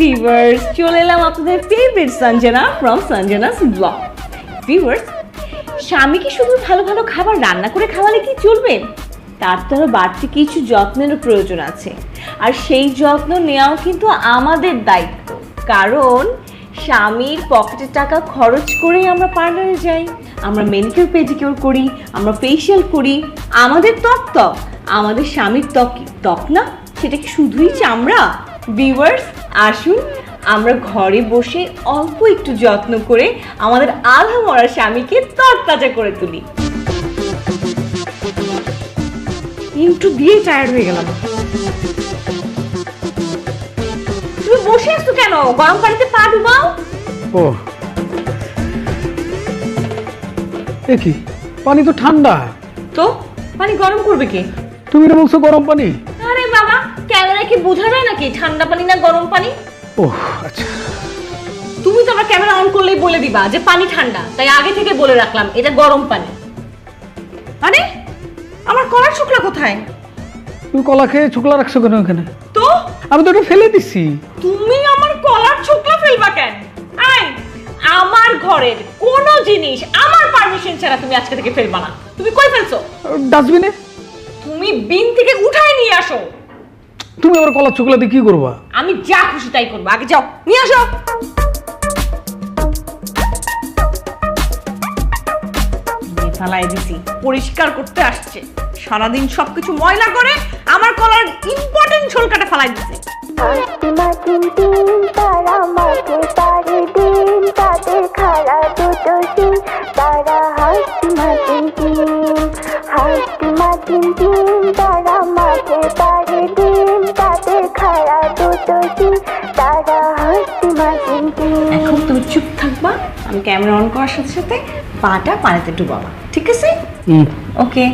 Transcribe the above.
Viewers চলে এলাম আপনাদের favourite Sanjana from Sanjana's blog viewers স্বামীকে শুধু ভালো ভালো খাবার রান্না করে খাওয়ালে কি চলবে? তার তো আরও বাড়তি কিছু যত্নেরও প্রয়োজন আছে। আর সেই যত্ন নেওয়াও কিন্তু আমাদের দায়িত্ব। কারণ, স্বামীর পকেটের টাকা খরচ করেই আমরা পার্লারে যাই, আমরা মেনিকিউর পেডিকিউর করি, আমরা ফেসিয়াল করি, আমাদের ত্বক ত্বক, আমাদের স্বামীর ত্বক ত্বক না? সেটা কি শুধুই চামড়া ভিউয়ার্স আসুন আমরা ঘরে বসে অল্প একটু যত্ন করে আমাদের আধা মরা স্বামীকে তরতাজা করে তুলি। ইন্টু দিয়ে টায়ার্ড হয়ে গেলাম। তুমি বসে আছো কেন? গরম পানিতে পা ডুবাও। ও। এ কি? পানি তো ঠান্ডা। তো পানি গরম করবে কে? তুমি না বলছো গরম পানি? কি বোঝা যায় নাকি? ঠান্ডা পানি না গরম পানি? ও আচ্ছা। তুমি তো আবার ক্যামেরা অন করলেই বলে দিবা যে পানি ঠান্ডা তাই আগে থেকে বলে রাখলাম এটা গরম পানি। আরে আমার কলার শুকলা কোথায়? তুমি কলা খেয়ে শুকলা রাখছো কেন এখানে? তো? আমি তো ওটা ফেলে দিচ্ছি তুমি আমার কলার শুকলা ফেলবা কেন? আই আমার ঘরের কোনো জিনিস আমার পারমিশন ছাড়া তুমি আজকে থেকে ফেলবা না। তুমি কই ফেলছো? ডাস্টবিনে? তুমি বিন থেকে উঠাই নিয়ে আসো। তুমি আবার কলা দিয়ে কি করবা? আমি যা খুশি তাই করব। আগে যাও নিয়ে আসো। দিছি পরিষ্কার করতে আসছে। সারাদিন সবকিছু ময়লা করে আমার কলার ইম্পর্টেন্ট ঝোলকাটা ফালাই দিছে। তারা দিন তারা মাকে পারে দিন তাদের খারা দুটো দিন তারা দিন দিন। এখন তুমি চুপ থাকবা আমি ক্যামেরা অন করার সাথে সাথে পাটা পানিতে ডুবাবা ঠিক আছে? হুম। ওকে